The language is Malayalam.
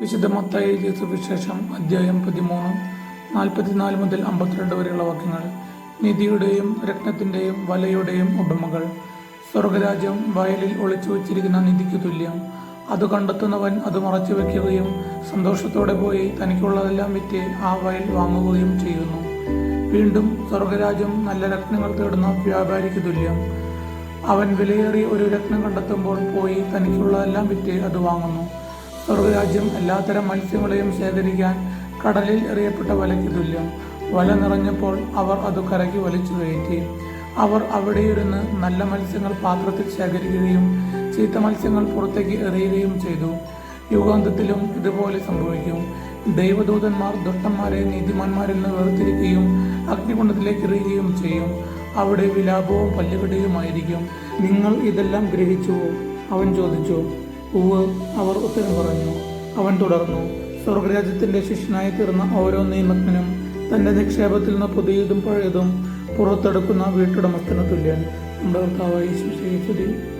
വിശുദ്ധ മത്തായി സുവിശേഷം അധ്യായം പതിമൂന്ന് നാൽപ്പത്തിനാല് മുതൽ അമ്പത്തിരണ്ട് വരെയുള്ള വാക്യങ്ങൾ. നിധിയുടെയും രത്നത്തിന്റെയും വലയുടെയും ഉപമകൾ സ്വർഗരാജ്യം വയലിൽ ഒളിച്ചു വച്ചിരിക്കുന്ന നിധിക്ക് തുല്യം. അത് കണ്ടെത്തുന്നവൻ അത് മറച്ചു വെക്കുകയും സന്തോഷത്തോടെ പോയി തനിക്കുള്ളതെല്ലാം വിറ്റ് ആ വയൽ വാങ്ങുകയും ചെയ്യുന്നു. വീണ്ടും സ്വർഗരാജ്യം നല്ല രത്നങ്ങൾ തേടുന്ന വ്യാപാരിക്ക് തുല്യം. അവൻ വിലയേറി ഒരു രത്നം കണ്ടെത്തുമ്പോൾ പോയി തനിക്കുള്ളതെല്ലാം വിറ്റ് അത് വാങ്ങുന്നു. സ്വർഗരാജ്യം എല്ലാത്തരം മത്സ്യങ്ങളെയും ശേഖരിക്കാൻ കടലിൽ എറിയപ്പെട്ട വലയ്ക്ക് തുല്യം. വല നിറഞ്ഞപ്പോൾ അവർ അത് കരയ്ക്ക് വലിച്ചു കയറ്റി. അവർ അവിടെയിരുന്ന് നല്ല മത്സ്യങ്ങൾ പാത്രത്തിൽ ശേഖരിക്കുകയും ചീത്ത മത്സ്യങ്ങൾ പുറത്തേക്ക് എറിയുകയും ചെയ്തു. യുഗാന്തത്തിലും ഇതുപോലെ സംഭവിക്കും. ദൈവദൂതന്മാർ ദുഷ്ടന്മാരെ നീതിമാന്മാരിൽ നിന്ന് വേർതിരിക്കുകയും അഗ്നികുണ്ഡത്തിലേക്ക് എറിയുകയും ചെയ്യും. അവിടെ വിലാപവും പല്ലുകടിയുമായിരിക്കും. നിങ്ങൾ ഇതെല്ലാം ഗ്രഹിച്ചുവോ? അവൻ ചോദിച്ചു. ഉവ് അവർ ഉത്തരം പറഞ്ഞു. അവൻ തുടർന്നു സ്വർഗരാജ്യത്തിന്റെ ശിഷ്യനായി തീർന്ന ഓരോ നിയമത്തിനും തന്റെ നിക്ഷേപത്തിൽ നിന്ന് പുതിയതും പഴയതും പുറത്തെടുക്കുന്ന വീട്ടുടമസ്ഥന് തുല്യൻ. നമ്മുടെ കർത്താവായി ശുശ്രൂഷിച്ചതിൽ